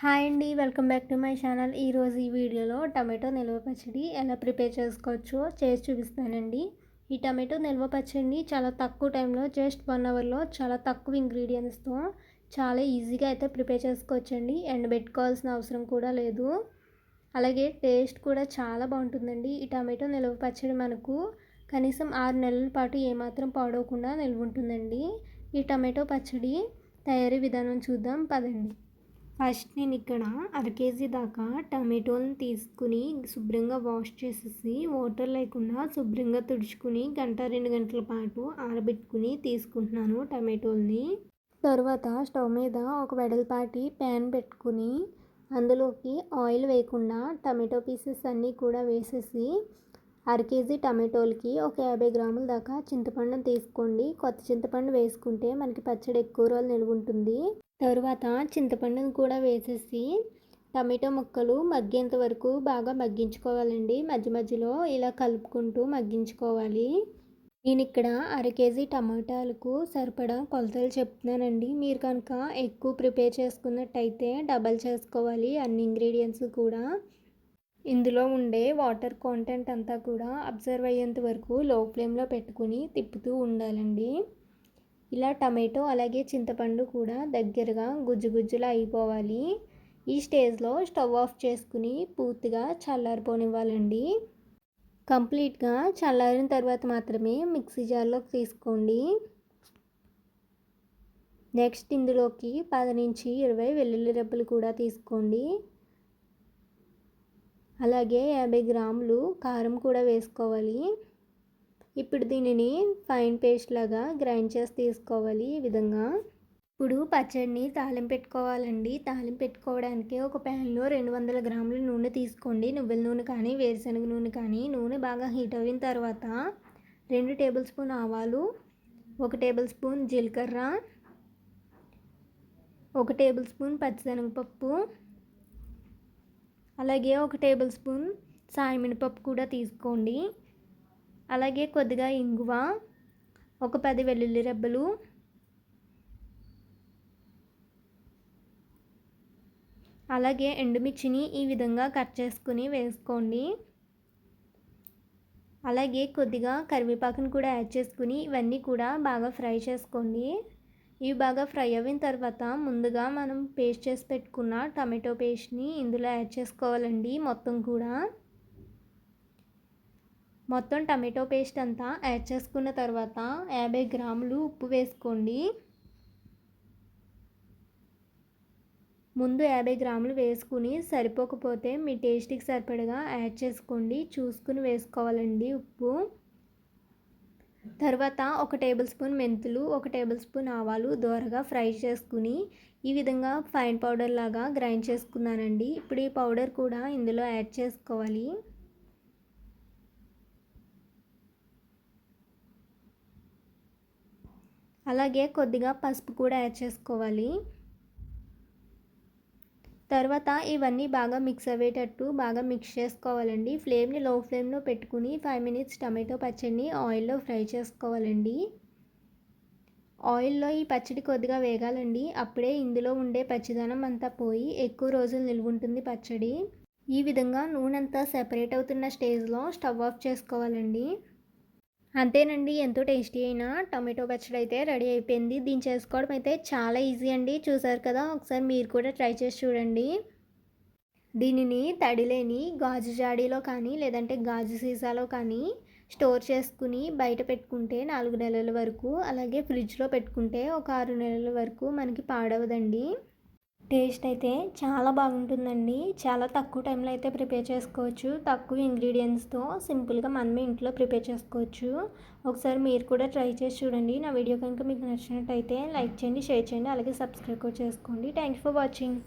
Hi అండి welcome back to my channel. ఈరోజు ఈ వీడియోలో టమాటో నిల్వ పచ్చడి ఎలా ప్రిపేర్ చేసుకోవచ్చో చేసి చూపిస్తానండి. ఈ టమాటో నిల్వ పచ్చడిని చాలా తక్కువ టైంలో జస్ట్ వన్ అవర్లో చాలా తక్కువ ఇంగ్రీడియంట్స్తో చాలా ఈజీగా అయితే ప్రిపేర్ చేసుకోవచ్చండి. అండ్ పెట్టుకోవాల్సిన అవసరం కూడా లేదు. అలాగే టేస్ట్ కూడా చాలా బాగుంటుందండి. ఈ టమాటో నిల్వ పచ్చడి మనకు కనీసం ఆరు నెలల పాటు ఏమాత్రం పాడవకుండా నిల్వ ఉంటుందండి. ఈ టమాటో పచ్చడి తయారీ విధానం చూద్దాం పదండి. ఫస్ట్ నేను ఇక్కడ అర కేజీ దాకా టమాటోలను తీసుకుని శుభ్రంగా వాష్ చేసేసి వాటర్ లేకుండా శుభ్రంగా తుడుచుకుని గంట రెండు గంటల పాటు ఆరబెట్టుకుని తీసుకుంటున్నాను టమాటోల్ని. తర్వాత స్టవ్ మీద ఒక వెడల్పాటి ప్యాన్ పెట్టుకుని అందులోకి ఆయిల్ వేయకుండా టమాటో పీసెస్ అన్నీ కూడా వేసేసి అర కేజీ టమాటోలకి ఒక యాభై గ్రాముల దాకా చింతపండుని తీసుకోండి. కొత్త చింతపండు వేసుకుంటే మనకి పచ్చడి ఎక్కువ రోజులు నిలువ ఉంటుంది. తరువాత చింతపండుని కూడా వేసేసి టమాటో ముక్కలు మగ్గేంత వరకు బాగా మగ్గించుకోవాలండి. మధ్య మధ్యలో ఇలా కలుపుకుంటూ మగ్గించుకోవాలి. నేను ఇక్కడ అర కేజీ టమాటాలకు సరిపడా కొలతలు చెప్తున్నానండి. మీరు కనుక ఎక్కువ ప్రిపేర్ చేసుకున్నట్టయితే డబల్ చేసుకోవాలి అన్ని ఇంగ్రీడియంట్స్ కూడా. ఇందులో ఉండే వాటర్ కాంటెంట్ అంతా కూడా అబ్జర్వ్ అయ్యేంత వరకు లో ఫ్లేమ్లో పెట్టుకుని తిప్పుతూ ఉండాలండి. ఇలా టమాటో అలాగే చింతపండు కూడా దగ్గరగా గుజ్జు గుజ్జులా అయిపోవాలి. ఈ స్టేజ్లో స్టవ్ ఆఫ్ చేసుకుని పూర్తిగా చల్లారిపోనివ్వాలండి. కంప్లీట్గా చల్లారిన తర్వాత మాత్రమే మిక్సీ జార్లోకి తీసుకోండి. నెక్స్ట్ ఇందులోకి పది నుంచి ఇరవై వెల్లుల్లి రెబ్బలు కూడా తీసుకోండి. అలాగే యాభై గ్రాములు కారం కూడా వేసుకోవాలి. ఇప్పుడు దీనిని ఫైన్ పేస్ట్ లాగా గ్రైండ్ చేసి తీసుకోవాలి ఈ విధంగా. ఇప్పుడు పచ్చడిని తాలింపు పెట్టుకోవాలండి. తాలింపు పెట్టుకోవడానికి ఒక ప్యాన్లో రెండు వందల గ్రాముల నూనె తీసుకోండి. నువ్వుల నూనె కానీ వేరుశనగ నూనె కానీ నూనె బాగా హీట్ అయిన తర్వాత రెండు టేబుల్ స్పూన్ ఆవాలు ఒక టేబుల్ స్పూన్ జీలకర్ర ఒక టేబుల్ స్పూన్ పచ్చిశనగపప్పు అలాగే ఒక టేబుల్ స్పూన్ సాయమినపప్పు కూడా తీసుకోండి. అలాగే కొద్దిగా ఇంగువ ఒక పది వెల్లుల్లి రెబ్బలు అలాగే ఎండుమిర్చిని ఈ విధంగా కట్ చేసుకుని వేసుకోండి. అలాగే కొద్దిగా కరివేపాకును కూడా యాడ్ చేసుకుని ఇవన్నీ కూడా బాగా ఫ్రై చేసుకోండి. ఇవి బాగా ఫ్రై అయిన తర్వాత ముందుగా మనం పేస్ట్ చేసి పెట్టుకున్న టమాటో పేస్ట్ని ఇందులో యాడ్ చేసుకోవాలండి మొత్తం కూడా. మొత్తం టమాటో పేస్ట్ అంతా యాడ్ చేసుకున్న తర్వాత యాభై గ్రాములు ఉప్పు వేసుకోండి. ముందు యాభై గ్రాములు వేసుకుని సరిపోకపోతే మీ టేస్ట్కి సరిపడగా యాడ్ చేసుకోండి. చూసుకుని వేసుకోవాలండి ఉప్పు. తర్వాత ఒక టేబుల్ స్పూన్ మెంతులు ఒక టేబుల్ స్పూన్ ఆవాలు దోరగా ఫ్రై చేసుకుని ఈ విధంగా ఫైన్ పౌడర్ లాగా గ్రైండ్ చేసుకున్నానండి. ఇప్పుడు ఈ పౌడర్ కూడా ఇందులో యాడ్ చేసుకోవాలి. అలాగే కొద్దిగా పసుపు కూడా యాడ్ చేసుకోవాలి. తర్వాత ఇవన్నీ బాగా మిక్స్ అయ్యేటట్టు బాగా మిక్స్ చేసుకోవాలండి. ఫ్లేమ్ని లో ఫ్లేమ్లో పెట్టుకుని ఫైవ్ మినిట్స్ టమాటో పచ్చడిని ఆయిల్లో ఫ్రై చేసుకోవాలండి. ఆయిల్లో ఈ పచ్చడి కొద్దిగా వేగాలండి. అప్పుడే ఇందులో ఉండే పచ్చిదనం అంతా పోయి ఎక్కువ రోజులు నిల్వ ఉంటుంది పచ్చడి. ఈ విధంగా నూనె అంతా సెపరేట్ అవుతున్న స్టేజ్లో స్టవ్ ఆఫ్ చేసుకోవాలండి. అంతేనండి. ఎంతో టేస్టీ అయిన టొమాటో పచ్చడి అయితే రెడీ అయిపోయింది. దీన్ని చేసుకోవడం అయితే చాలా ఈజీ అండి. చూసారు కదా ఒకసారి మీరు కూడా ట్రై చేసి చూడండి. దీనిని తడిలేని గాజు జాడీలో కానీ లేదంటే గాజు సీసాలో కానీ స్టోర్ చేసుకుని బయట పెట్టుకుంటే నాలుగు నెలల వరకు అలాగే ఫ్రిడ్జ్లో పెట్టుకుంటే ఒక ఆరు నెలల వరకు మనకి పాడవదండి. టేస్ట్ అయితే చాలా బాగుంటుందండి. చాలా తక్కువ టైంలో అయితే ప్రిపేర్ చేసుకోవచ్చు. తక్కువ ఇంగ్రీడియంట్స్తో సింపుల్గా మనమే ఇంట్లో ప్రిపేర్ చేసుకోవచ్చు. ఒకసారి మీరు కూడా ట్రై చేసి చూడండి. నా వీడియో కనుక మీకు నచ్చినట్టయితే లైక్ చేయండి షేర్ చేయండి అలాగే సబ్స్క్రైబ్ కూడా చేసుకోండి. Thank for watching.